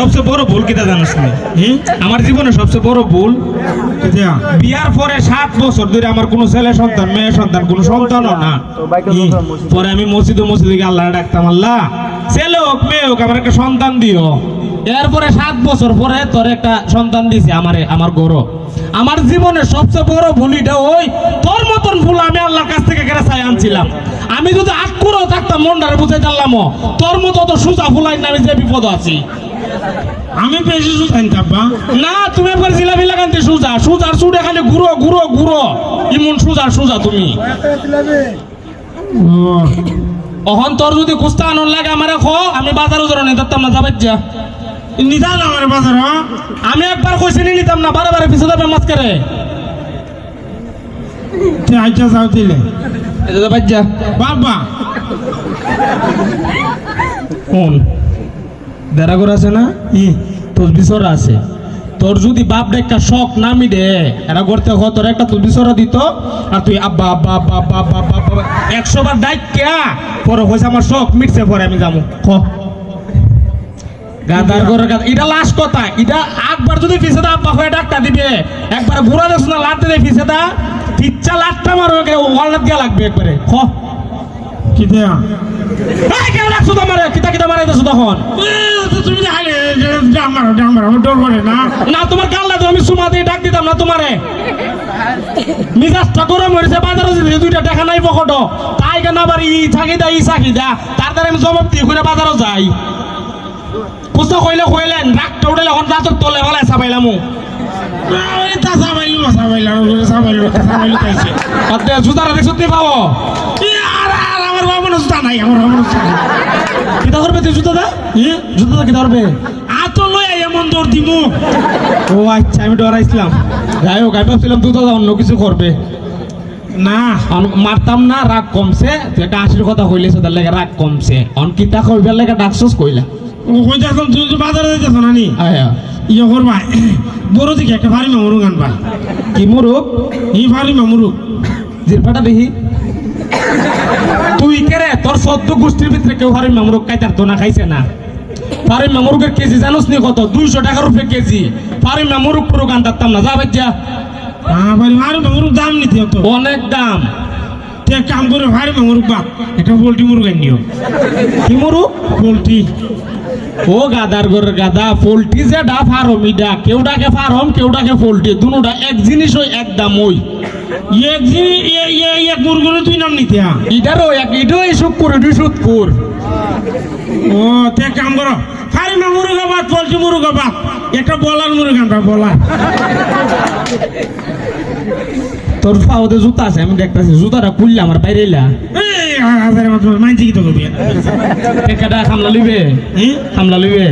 সবচেয়ে বড় ভুল কিটা জানাস হুম আমার জীবনে সবচেয়ে বড় ভুল বিয়ার পরে সাত বছর ধরে আমার কোনো ছেলে সন্তান মেয়ে সন্তান কোনো সন্তানও না। পরে আমি মসজিদে মসজিদে গিয়ে আল্লাহ ডাকতাম আল্লাহ ছেলে হোক মেয়ে হোক আমার একটা সন্তান দিও। এরপরে সাত বছর পরে তোর একটা সন্তান দিছে আমারে আমার গৌরব আমার জীবনের সবচেয়ে বড় ভুলিটা ওই তোর মতন ভুল আমি আল্লাহর কাছ থেকে কেড়ে চাই আনছিলাম। আমি যদি আট করেও থাকতাম মনটারে বুঝাই দিলাম তোর মতো তো সুজা ফুলাই না আমি যে বিপদ আছি। আমি বেশি সুতাইন চাপা না তুমি একবার জিলাপি লাগানতে সুজা সুজার সুডে খালি ঘুরো ঘুরো ঘুরো ইমন সুজা সুজা তুমি। অহন তোর যদি কুস্তা আনন লাগে আমারে খো আমি বাজারও ধরে নিতাম না যাবে যা। নিদান আমার বাজার? আমি একবার কইছি নি নিতাম না বারে বারে পিছে যাবে মাছ করে তে আইটা যাও দিলে। এটা যাবে যা। বাবা। কোন? দেড়া করে আছে না? ই তোর বিছর আছে। তোর যদি বাপ একটা শখ নামি দে এরা করতে হ তোর একটা তোর বিছরা দিত, আর তুই আব্বা আব্বা আব্বা আব্বা আব্বা আব্বা আব্বা একশো বার ডাইক কেয়া? পরে হয়েছে আমার শখ, মিটছে পরে আমি যাব। খ গাদার করে গাদা এটা লাস্ট কথা। এটা একবার যদি পিছে দা, আব্বা হয়ে ডাকটা দিবে। একবার ঘুরা দেশ না লাট দিলে পিছে দা। পিচ্ছা লাটটা মারো ওয়ালনাথ গিয়া লাগবে একবারে। খ। এই কেন রাখছো তোমার কিতা কিতা মারাইতেছো তখন তুমি ডামার ডামার ডর করে না? না তোমার গাল্লা তো আমি সুমা দিয়ে ডাক দিতাম না তোমারে মিজাজটা গরম হয়েছে বাজারে যদি দুইটা টাকা নাই পকটো তাই কেন আবার ই থাকি দা ই চাকি দা। তার দ্বারা আমি জবাব দিয়ে করে বাজারও যাই। পুস্তক কইলে কইলেন রাগটা উঠলে এখন রাতক তলে ফেলে চাপাইলাম তা সাবাইলু সাবাইলু সাবাইলু তাইছে অর্ধে জুতারা দেখছ পাবো। জুতা নাই আমার জুতা কিতা করবে তুই জুতা দা? জুতা দা কিতা করবে আ তো লই এমন দৌড় দিমু। ও আচ্ছা আমি ডরাইছিলাম। যাই হোক আমি ভাবছিলাম জুতা দা অন্য কিছু করবে। না। মারতাম না রাগ কমছে। একটা হাসির কথা কইলিস তার লেগে রাগ কমছে। অনকিতা কইবার লেগে ডাকছস কইলা? ও কই যাচ্ছ তুই বাজারে যাইতেছ না নি? আয়া ইয়ে করবা বড় দিকে একটা ভারী গান বা কি মুরুক ই ভারী মামুরু জিরপাটা দেখি। তোর সদ্য গোষ্ঠীর ভিতরে কেউ হারে মামরুক কাইতার তো না খাইছে না। পারে মামরুকের কেজি জানোস নি কত? দুইশো টাকার উপরে কেজি। পারে মামরুক পুরো গান তারতাম না যা মামুরু দাম নিতে হতো অনেক দাম। কাম করে ভাই মামুরু বাপ একটা পোল্ট্রি মুরগ আনিও নিও। কি মুরুক পোল্ট্রি। ও গাদার গরের গাদা পোল্ট্রি যে ডা ফার্ম ইডা কেউ ডাকে ফার্ম কেউ ডাকে পোল্ট্রি দুটা এক জিনিস ওই এক দাম ওই। এক দিন এক মুরগুলো তুই নাম নিতে হ্যাঁ ইটারও এক ইটাও এই শুকুর ইডু শুকুর ও তুই এক কাম করো। ভারী মামুরু গা বাপ পোল্ট্রি মুরু গা বাপ একটা বলার মুরু গান বা বলার। তোর পাওতে জুতা আছে আমি দেখতেছি জুতাটা খুললে আমার বাইরে এলা। মাইনছি কি তো খামলা লিবে খামলা লিবে